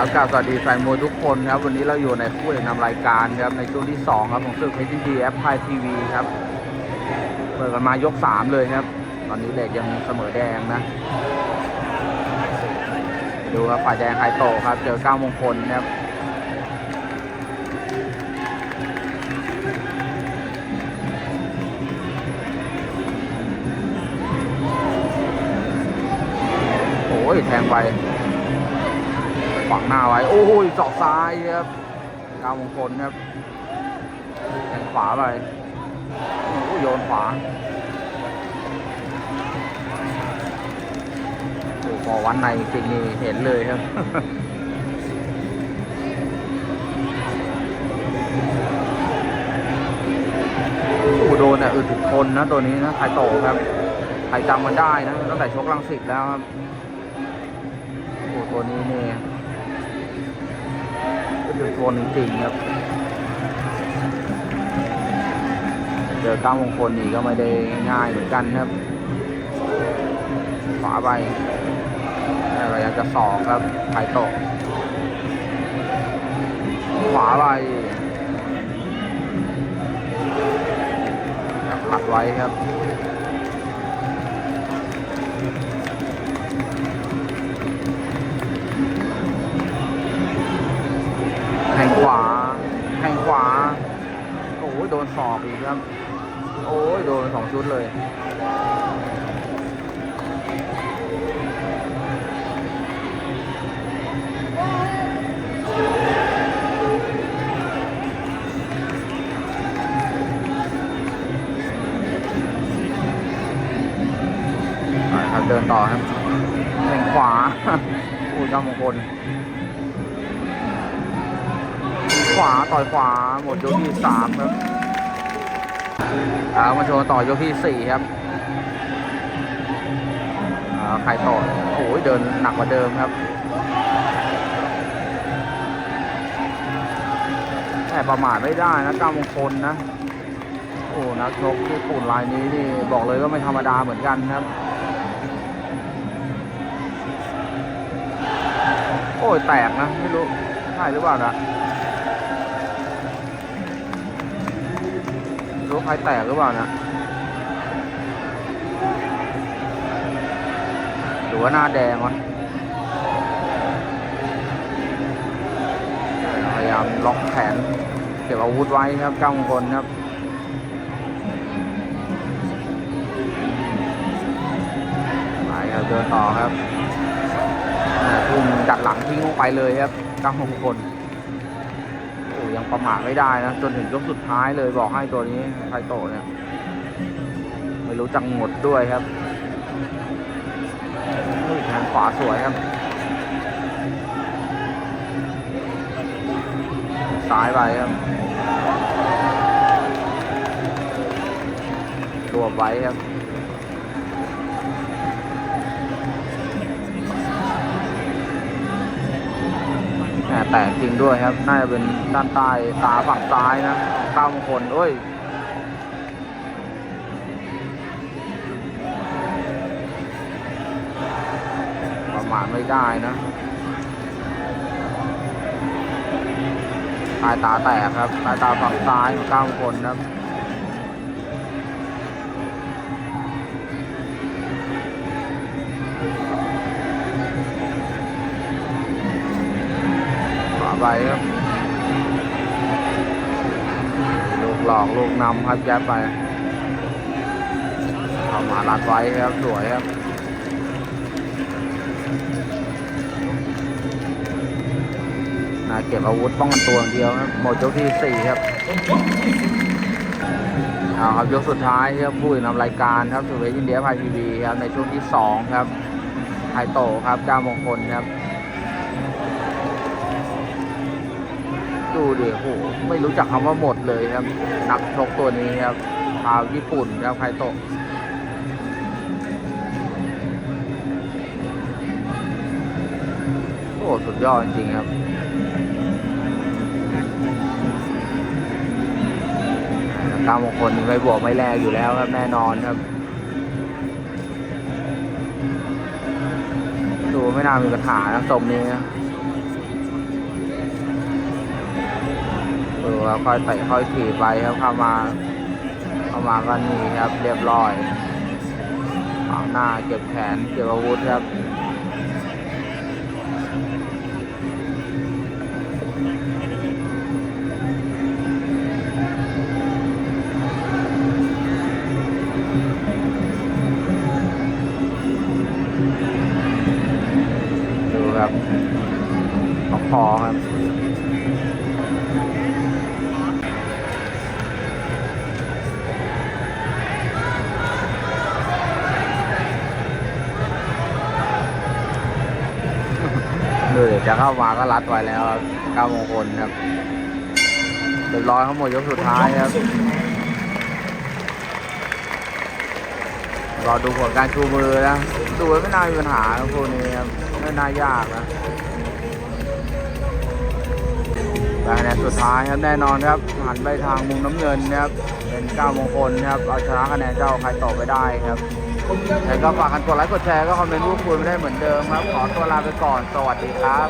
ครับกราสวัสดีแฟนมวยทุกคนครับ วันนี้เราอยู่ในคู่เอกนำรายการครับ ในช่วงที่ 2 ครับของศึกเพชรยินดีแอปพลายทีวีครับ เปิดกันมายก 3 เลยครับ ตอนนี้เด็กยังเสมอแดงนะ ดูครับฝ่ายแดงไฮโตครับ เจอก้ามงคลครับโอ้ยแทงไปังหน้าไว้ โอ้ยเจาะซ้ายครับก้าวมงคลครับแทงขวาไปโอ้ยโยนขวาโอ้พอวันในจริงนี่เห็นเลยครับโอ้โดนอะอึดถึงทนนะตัวนี้นะไทโตครับใครจำมันได้นะตั้งแต่ชกลังสิตแล้วครับโอ้ตัวนี้เนี่ก็ เป็นตัวจริงๆครับเจอก้าวมงคลนี่ก็ไม่ได้ง่ายเหมือนกันครับขวาไปแต่พยายามจะสอกครับไข่ตกขวาไปปัดไว้ครับ โอ้ยโดนสอบอีกครับ โอ้ยโดนสองชุดเลยไปครับเดินต่อครับแทงขวาอ้ยเจ้ามงคล ขวาต่อยขวาหมดยกที่สามครับเอามาโชว์ต่อยกที่สี่ครับอ่าใครต่อโอ้ยเดินหนักกว่าเดิมครับแต่ประมาทไม่ได้นะก้ามงคลนะโอ้นักชกญี่ปุ่นรายนี้นี่บอกเลยว่าไม่ธรรมดาเหมือนกันครับ โอ้ยแตกนะ ไม่รู้ใช่หรือเปล่านะ รู้ใครแตกหรือเปล่านะหรือว่าหน้าแดงวะพยายามล็อกแขน เก็บอาวุธไว้ครับก้าวมงคลครับไปครับเดินต่อครับทุ่มดัดหลังทิ้งลงไปเลยครับก้าวมงคล ยังประมาทไม่ได้นะ จนถึงยกสุดท้ายเลยบอกให้ตัวนี้ไทโตะเนี่ย ไม่รู้จังหมดด้วยครับอุ้ยแขนขวาสวยครับ ซ้ายไปครับรวไว้ครับ แตกจริงด้วยครับ น่าจะเป็นด้านใต้ตาฝั่งซ้ายนะก้าวมงคลเอ้ยประมาทไม่ได้นะตายตาแตกครับตายตาฝั่งซ้ายของก้าวมงคลครับ ไปครับลูกหลอกลูกนำครับยัดไปเข้ามารัดไว้ครับสวยครับนาเก็บอาวุธป้องกันตัวอย่างเดียวครับหมดยกที่สี่ครับเอาครับยกสุดท้ายครับผู้นำรายการครับสุเวยินเดียพายทีวีครับในช่วงที่สองครับไฮโตครับเจ้ามงคลครับ ดูดิโหไม่รู้จักคำว่าหมดเลยครับ นักชกตัวนี้ครับชาวญี่ปุ่นครับไคโตะโอ้สุดยอดจริงๆครับกามงคลนี่ไม่บวกไม่แลกอยู่แล้วครับแน่นอนครับ ดูไม่น่ามีปัญหานะทรงนี้นะ ดูครับค่อยเตะค่อยถีบไปครับเข้ามาเข้ามาก็นี่ครับ เรียบร้อยขวางหน้าเก็บแขนเก็บอาวุธครับ ดูเดี๋ยวจะเข้ามาก็รัดไว้แล้วครับเก้ามงคลครับเรียบร้อยทั้งหมดยกสุดท้ายครับรอดูผลการชูมือนะดูไม่น่ามีปัญหาครับพวกนี้ครับไม่น่ายากนะแต่คะแนนสุดท้ายครับแน่นอนครับหันไปทางมุมน้ำเงินนะครับเป็นเก้ามงคลนะครับเอาชนะคะแนนเจ้าใครต่อไปได้ครับ แล้วก็ฝากกันกดไลค์กดแชร์ก็คอมเมนต์พูดคุยไม่ได้เหมือนเดิมครับ ขอตัวลาไปก่อน สวัสดีครับ